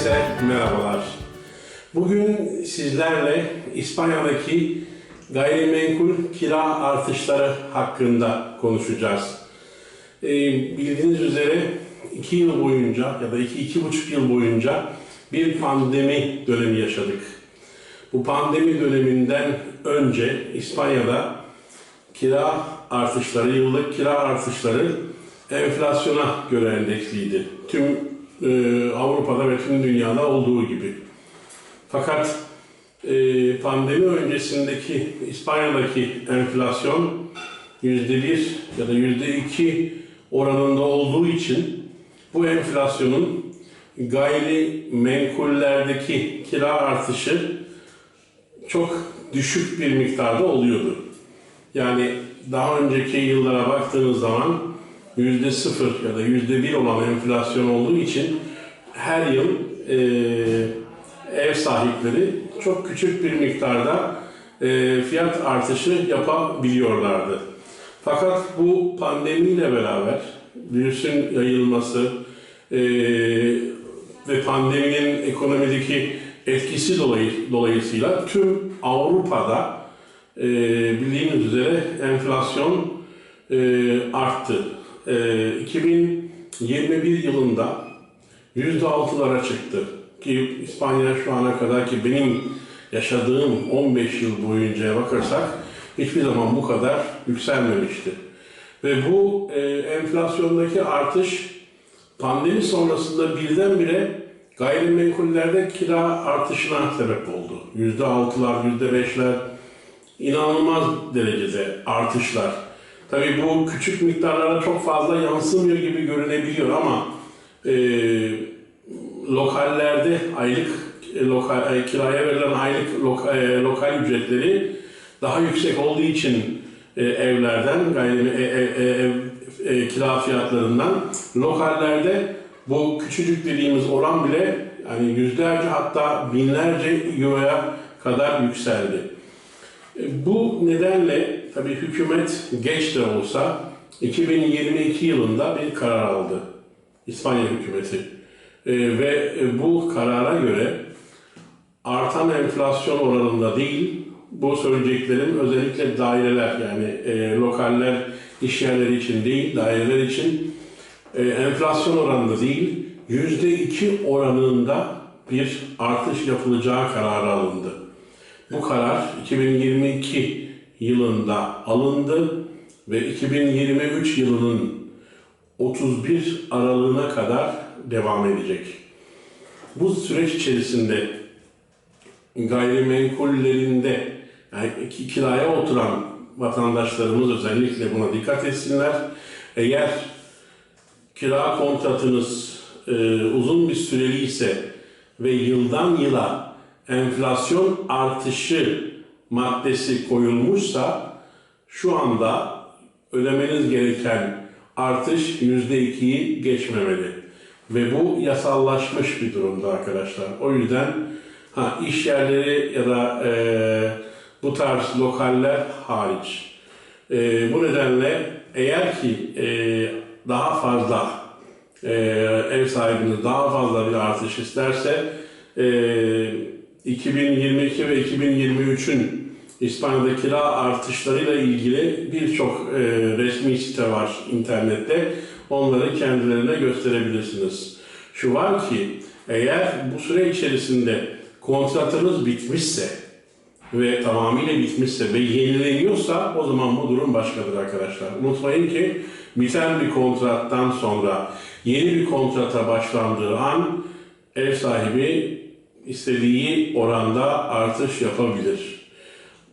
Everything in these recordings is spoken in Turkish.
Herkese merhabalar. Bugün sizlerle İspanya'daki gayrimenkul kira artışları hakkında konuşacağız. Ee, bildiğiniz üzere iki yıl boyunca ya da iki, iki buçuk yıl boyunca bir pandemi dönemi yaşadık. Bu pandemi döneminden önce İspanya'da kira artışları, yıllık kira artışları enflasyona göre endeksliydi. Tüm e, Avrupa'da ve tüm dünyada olduğu gibi. Fakat e, pandemi öncesindeki İspanya'daki enflasyon yüzde bir ya da yüzde iki oranında olduğu için bu enflasyonun gayrimenkullerdeki kira artışı çok düşük bir miktarda oluyordu. Yani daha önceki yıllara baktığınız zaman yüzde sıfır ya da yüzde bir olan enflasyon olduğu için her yıl e, ev sahipleri çok küçük bir miktarda e, fiyat artışı yapabiliyorlardı. Fakat bu pandemiyle beraber virüsün yayılması e, ve pandeminin ekonomideki etkisi dolayı, dolayısıyla tüm Avrupa'da e, bildiğiniz üzere enflasyon e, arttı. E, 2021 yılında %6'lara çıktı. Ki İspanya şu ana kadar ki benim yaşadığım 15 yıl boyunca bakarsak hiçbir zaman bu kadar yükselmemişti. Ve bu e, enflasyondaki artış pandemi sonrasında birdenbire gayrimenkullerde kira artışına sebep oldu. Yüzde altılar, yüzde beşler, inanılmaz derecede artışlar. Tabii bu küçük miktarlara çok fazla yansımıyor gibi görünebiliyor ama e, lokallerde aylık e, lokal, e, kiraya verilen aylık loka, e, lokal ücretleri daha yüksek olduğu için e, evlerden gayri e, e, e, e, kira fiyatlarından lokallerde bu küçücük dediğimiz oran bile yani yüzlerce hatta binlerce euroya kadar yükseldi. E, Bu nedenle tabii hükümet geç de olsa 2022 yılında bir karar aldı. İspanya hükümeti. E, ve bu karara göre artan enflasyon oranında değil, bu söyleyeceklerim özellikle daireler yani e, lokaller, iş yerleri için değil, daireler için e, enflasyon oranında değil, yüzde iki oranında bir artış yapılacağı kararı alındı. Bu karar 2022 yılında alındı ve 2023 yılının 31 aralığına kadar devam edecek. Bu süreç içerisinde gayrimenkullerinde yani ki- kiraya oturan vatandaşlarımız özellikle buna dikkat etsinler. Eğer kira kontratınız e, uzun bir süreli ise ve yıldan yıla enflasyon artışı maddesi koyulmuşsa şu anda ödemeniz gereken artış yüzde ikiyi geçmemeli. Ve bu yasallaşmış bir durumda arkadaşlar. O yüzden ha, iş yerleri ya da e, bu tarz lokaller hariç. E, bu nedenle eğer ki e, daha fazla e, ev sahibiniz daha fazla bir artış isterse e, 2022 ve 2023'ün İspanya'da kira artışlarıyla ilgili birçok e, resmi site var internette. Onları kendilerine gösterebilirsiniz. Şu var ki eğer bu süre içerisinde kontratınız bitmişse ve tamamıyla bitmişse ve yenileniyorsa o zaman bu durum başkadır arkadaşlar. Unutmayın ki biten bir kontrattan sonra yeni bir kontrata başlandığı an ev sahibi istediği oranda artış yapabilir.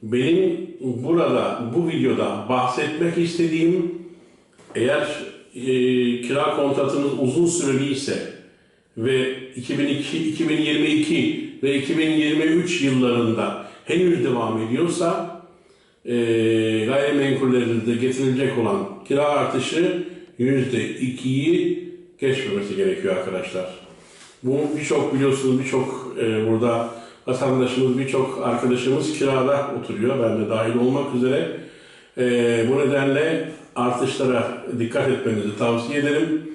Benim burada bu videoda bahsetmek istediğim eğer e, kira kontratınız uzun süreli ise ve 2002, 2022 ve 2023 yıllarında henüz devam ediyorsa e, gayrimenkullerinizde getirilecek olan kira artışı %2'yi geçmemesi gerekiyor arkadaşlar. Bu birçok biliyorsunuz birçok e, burada vatandaşımız, birçok arkadaşımız kirada oturuyor. Ben de dahil olmak üzere. E, bu nedenle artışlara dikkat etmenizi tavsiye ederim.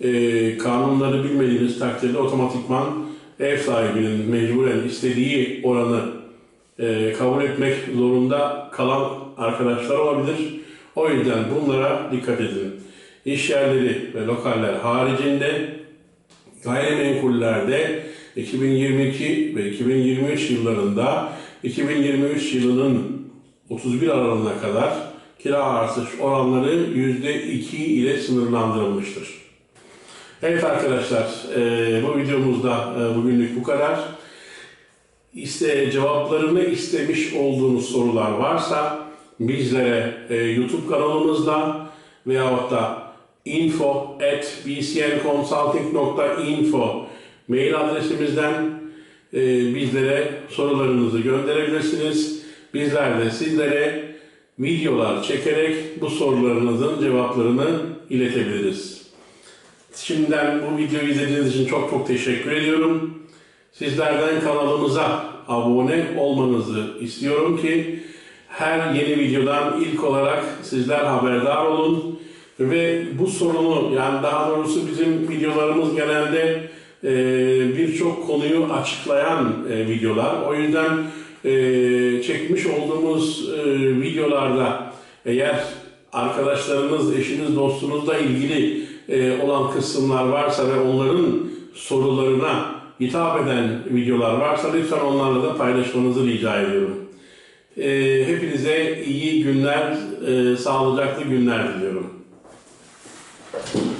E, kanunları bilmediğiniz takdirde otomatikman ev sahibinin mecburen istediği oranı e, kabul etmek zorunda kalan arkadaşlar olabilir. O yüzden bunlara dikkat edin. İş yerleri ve lokaller haricinde gayrimenkullerde 2022 ve 2023 yıllarında 2023 yılının 31 Aralık'ına kadar kira artış oranları %2 ile sınırlandırılmıştır. Evet arkadaşlar, e, bu videomuzda e, bugünlük bu kadar. İste, cevaplarını istemiş olduğunuz sorular varsa bizlere e, YouTube kanalımızda veyahut da info at bcnconsulting.info mail adresimizden e, bizlere sorularınızı gönderebilirsiniz. Bizler de sizlere videolar çekerek bu sorularınızın cevaplarını iletebiliriz. Şimdiden bu videoyu izlediğiniz için çok çok teşekkür ediyorum. Sizlerden kanalımıza abone olmanızı istiyorum ki her yeni videodan ilk olarak sizler haberdar olun ve bu sorunu yani daha doğrusu bizim videolarımız genelde e, birçok konuyu açıklayan e, videolar. O yüzden e, çekmiş olduğumuz e, videolarda eğer arkadaşlarınız, eşiniz, dostunuzla ilgili e, olan kısımlar varsa ve onların sorularına hitap eden videolar varsa lütfen onlarla da paylaşmanızı rica ediyorum. E, hepinize iyi günler, e, sağlıcaklı günler diliyorum. Thank you.